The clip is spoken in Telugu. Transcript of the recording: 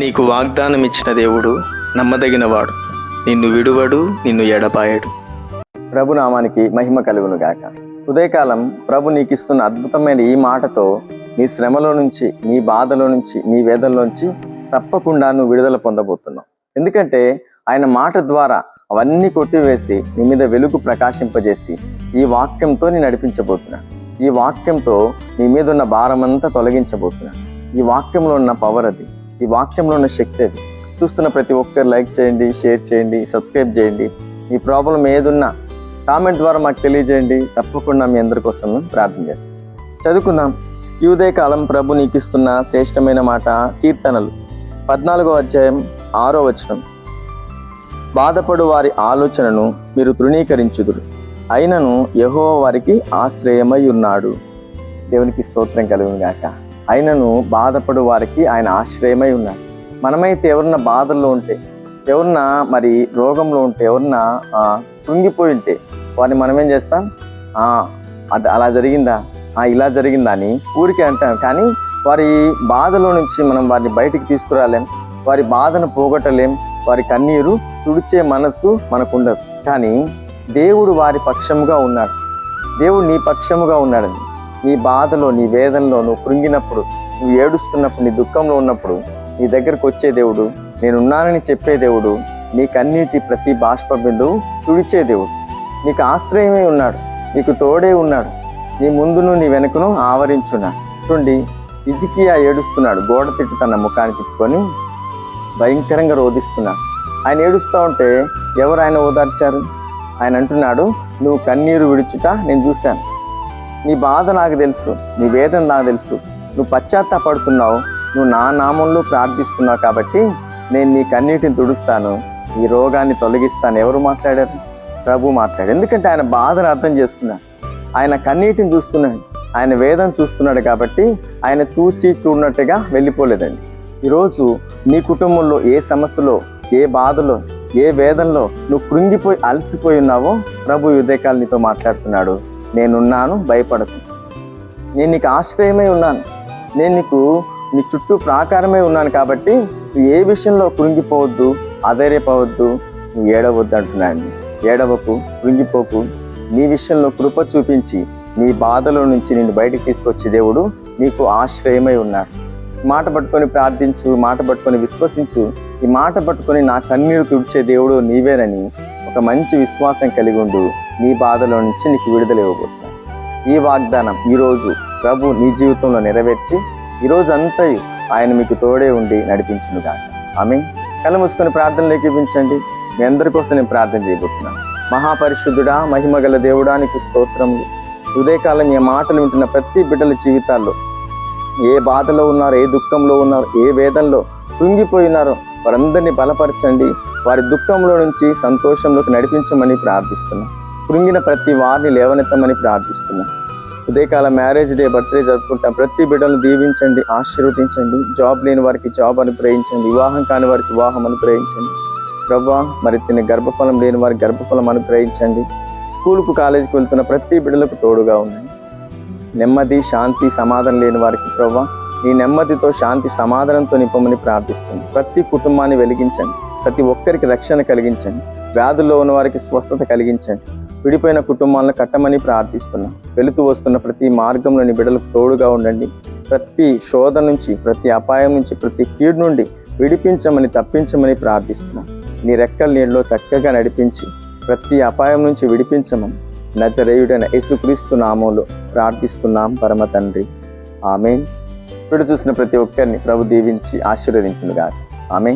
నీకు వాగ్దానం ఇచ్చిన దేవుడు నమ్మదగినవాడు. నిన్ను విడువడు నిన్ను ఎడపాయడు ప్రభు నామానికి మహిమ కలుగును గాక ఉదయకాలం ప్రభు నీకు ఇస్తున్న అద్భుతమైన ఈ మాటతో నీ శ్రమలో నుంచి నీ బాధలో నుంచి నీ వేదనలోంచి తప్పకుండా నువ్వు విడుదల పొందబోతున్నావు. ఎందుకంటే ఆయన మాట ద్వారా అవన్నీ కొట్టివేసి నీ మీద వెలుగు ప్రకాశింపజేసి ఈ వాక్యంతో నేను నడిపించబోతున్నాను ఈ వాక్యంతో నీ మీద ఉన్న భారమంతా తొలగించబోతున్నాను ఈ వాక్యంలో ఉన్న పవర్ అది. ఈ వాక్యంలో ఉన్న శక్తి అది. చూస్తున్న ప్రతి ఒక్కరు లైక్ చేయండి షేర్ చేయండి సబ్స్క్రైబ్ చేయండి. ఈ ప్రాబ్లం ఏదున్నా కామెంట్ ద్వారా మాకు తెలియజేయండి. తప్పకుండా మీ అందరి కోసం మేము ప్రార్థన చేస్తాం. చదువుకుందాం. ఈ ఉదయకాలం ప్రభు నీకిస్తున్న శ్రేష్టమైన మాట కీర్తనలు. పద్నాలుగో అధ్యాయం ఆరో వచనం. బాధపడు వారి ఆలోచనను మీరు తృణీకరించుదురు. అయినను యహో వారికి ఆశ్రయమై ఉన్నాడు. దేవునికి స్తోత్రం కలుగును ఆయనను బాధపడు వారికి ఆయన ఆశ్రయమై ఉన్నారు మనమైతే ఎవరన్నా బాధల్లో ఉంటే ఎవరన్నా మరి రోగంలో ఉంటే ఎవరన్నా కృంగిపోయి ఉంటే వారిని మనం ఏం చేస్తాం అది అలా జరిగిందా? ఆ, ఇలా జరిగిందా అని ఊరికే అంటాం. కానీ వారి బాధలో నుంచి మనం వారిని బయటికి తీసుకురాలేం. వారి బాధను పోగొట్టలేం. వారి కన్నీరు తుడిచే మనస్సు మనకు ఉండదు కానీ దేవుడు వారి పక్షముగా ఉన్నాడు. దేవుడు నీ పక్షముగా ఉన్నాడండి నీ బాధలో నీ వేదనలో నువ్వు కృంగినప్పుడు నువ్వు ఏడుస్తున్నప్పుడు నీ దుఃఖంలో ఉన్నప్పుడు నీ దగ్గరకు వచ్చే దేవుడు నేనున్నానని చెప్పే దేవుడు నీ కన్నీటి ప్రతి బాష్ప బిందువు తుడిచే దేవుడు. నీకు ఆశ్రయమే ఉన్నాడు నీకు తోడే ఉన్నాడు నీ ముందును నీ వెనుకను ఆవరించున్నాడు చూడండి ఇజికియా ఏడుస్తున్నాడు గోడ తిట్టు తన ముఖాన్ని తిట్టుకొని భయంకరంగా రోధిస్తున్నాడు ఆయన ఏడుస్తూ ఉంటే ఎవరు ఆయన ఓదార్చారు? ఆయన అంటున్నాడు నువ్వు కన్నీరు విడుచుట నేను చూశాను. నీ బాధ నాకు తెలుసు నీ వేదన నాకు తెలుసు. నువ్వు పశ్చాత్తాపడుతున్నావు నువ్వు నా నామంలో ప్రార్థిస్తున్నావు కాబట్టి నేను నీ కన్నీటిని తుడుస్తాను ఈ రోగాన్ని తొలగిస్తాను. ఎవరు మాట్లాడారు? ప్రభు మాట్లాడారు ఎందుకంటే ఆయన బాధను అర్థం చేసుకున్నాడు. ఆయన కన్నీటిని చూస్తున్నాడు. ఆయన వేదం చూస్తున్నాడు కాబట్టి ఆయన చూచి చూడనట్టుగా వెళ్ళిపోలేదండి. ఈరోజు నీ కుటుంబంలో ఏ సమస్యలో ఏ బాధలో ఏ వేదంలో నువ్వు కృంగిపోయి అలసిపోయి ఉన్నావో ప్రభు ఈ ఉదయకాలు నీతో మాట్లాడుతున్నాడు. నేనున్నాను భయపడకు. నేను నీకు ఆశ్రయమై ఉన్నాను. నేను నీకు నీ చుట్టూ ప్రాకారమై ఉన్నాను కాబట్టి నువ్వు ఏ విషయంలో కృంగిపోవద్దు అధైర్యపోవద్దు నువ్వు ఏడవద్దు అంటున్నాను. ఏడవకు కృంగిపోకు. నీ విషయంలో కృప చూపించి నీ బాధలో నుంచి నిన్ను బయటకు తీసుకొచ్చే దేవుడు నీకు ఆశ్రయమై ఉన్నాడు. మాట పట్టుకొని ప్రార్థించు మాట పట్టుకొని విశ్వసించు. ఈ మాట పట్టుకొని నా కన్నీరు తుడిచే దేవుడు నీవేనని ఒక మంచి విశ్వాసం కలిగి ఉండు. నీ బాధలో నుంచి నీకు విడుదల ఇవ్వబోతున్నాను. ఈ వాగ్దానం ఈరోజు ప్రభు నీ జీవితంలో నెరవేర్చి ఈరోజు అంతా ఆయన మీకు తోడే ఉండి నడిపించునుగా ఆమె కళ్ళు మూసుకొని ప్రార్థనలు ఏకీపించండి మీ అందరి కోసం నేను ప్రార్థన చేయబోతున్నాను. మహాపరిశుద్ధుడా మహిమగల దేవుడా నీకు స్తోత్రములు ఉదయకాలం ఏ మాటలు వింటున్న ప్రతి బిడ్డల జీవితాల్లో ఏ బాధలో ఉన్నారు ఏ దుఃఖంలో ఉన్నారు ఏ వేదనలో కుంగిపోయినారో వారందరినీ బలపరచండి. వారి దుఃఖంలో నుంచి సంతోషంలోకి నడిపించమని ప్రార్థిస్తున్నాం. కృంగిన ప్రతి వారిని లేవనెత్తమని ప్రార్థిస్తున్నాం. ఉదయకాల మ్యారేజ్ డే బర్త్డే జరుపుకుంటాం. ప్రతి బిడ్డలను దీవించండి ఆశీర్వదించండి. జాబ్ లేని వారికి జాబ్ అనుగ్రహించండి. వివాహం కాని వారికి వివాహం అనుగ్రహించండి. ప్రభా మరి తిన్న గర్భఫలం లేని వారికి గర్భఫలం అనుగ్రహించండి. స్కూల్కు కాలేజీకి వెళ్తున్న ప్రతి బిడ్డలకు తోడుగా ఉండండి. నెమ్మది శాంతి సమాధానం లేని వారికి ప్రభా ఈ నెమ్మదితో శాంతి సమాధానంతో నింపమని ప్రార్థిస్తుంది ప్రతి కుటుంబాన్ని వెలిగించండి. ప్రతి ఒక్కరికి రక్షణ కలిగించండి. వ్యాధుల్లో ఉన్న వారికి స్వస్థత కలిగించండి. విడిపోయిన కుటుంబాలను కట్టమని ప్రార్థిస్తున్నాం. వెళుతూ వస్తున్న ప్రతి మార్గంలోని బిడలకు తోడుగా ఉండండి. ప్రతి శోధ నుంచి ప్రతి అపాయం నుంచి ప్రతి కీడు నుండి విడిపించమని తప్పించమని ప్రార్థిస్తున్నాం. నీ రెక్కల నీళ్ళలో చక్కగా నడిపించి ప్రతి అపాయం నుంచి విడిపించమని నజరేయుడైన యేసుక్రీస్తు నామంలో ప్రార్థిస్తున్నాం పరమ తండ్రి. ఆమె ఇప్పుడు చూసిన ప్రతి ఒక్కరిని ప్రభు దీవించి ఆశీర్వదించునుగా ఆమె